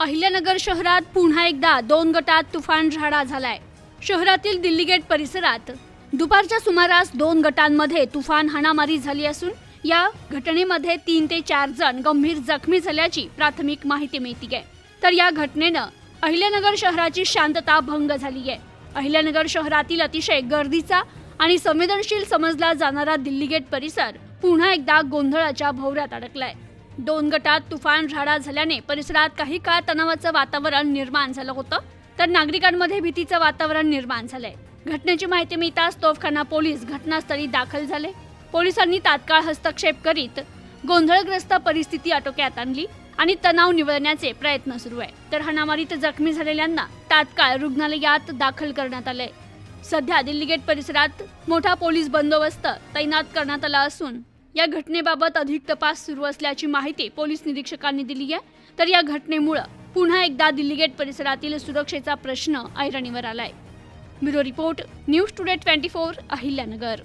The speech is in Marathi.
अहिल्यानगर शहरात पुन्हा एकदा दोन गटात तुफान झाडा झालाय. शहरातील दिल्ली गेट परिसरात दुपारच्या सुमारास दोन गटांमध्ये तुफान हाणामारी झाली असून या घटनेमध्ये तीन ते चार जण गंभीर जखमी झाल्याची प्राथमिक माहिती मिळती आहे तर या घटनेनं अहिल्यानगर शहराची शांतता भंग झाली आहे. अहिल्यानगर शहरातील अतिशय गर्दीचा आणि संवेदनशील समजला जाणारा दिल्ली गेट परिसर पुन्हा एकदा गोंधळाच्या भोवऱ्यात अडकलाय. दोन गटात तुफान राडा झाल्याने परिसरात काही काळ तणावाचं वातावरण निर्माण झालं होतं तर नागरिकांमध्ये भीतीचं वातावरण निर्माण झालंय. घटनेची माहिती मिळताच तोफखाना पोलीस घटनास्थळी दाखल झाले. पोलिसांनी तात्काळ हस्तक्षेप करीत गोंधळग्रस्त परिस्थिती आटोक्यात आणली आणि तणाव निवळण्याचे प्रयत्न सुरू आहे. तर हाणामारीत जखमी झालेल्यांना तात्काळ रुग्णालयात दाखल करण्यात आलंय. सध्या दिल्ली गेट परिसरात मोठा पोलीस बंदोबस्त तैनात करण्यात आला असून या घटनेबाबत अधिक तपास सुरू असल्याची माहिती पोलीस निरीक्षकांनी दिली आहे. तर या घटनेमुळं पुन्हा एकदा दिल्ली गेट परिसरातील सुरक्षेचा प्रश्न ऐरणीवर आलाय. Bureau report news today twenty four Ahilyanagar.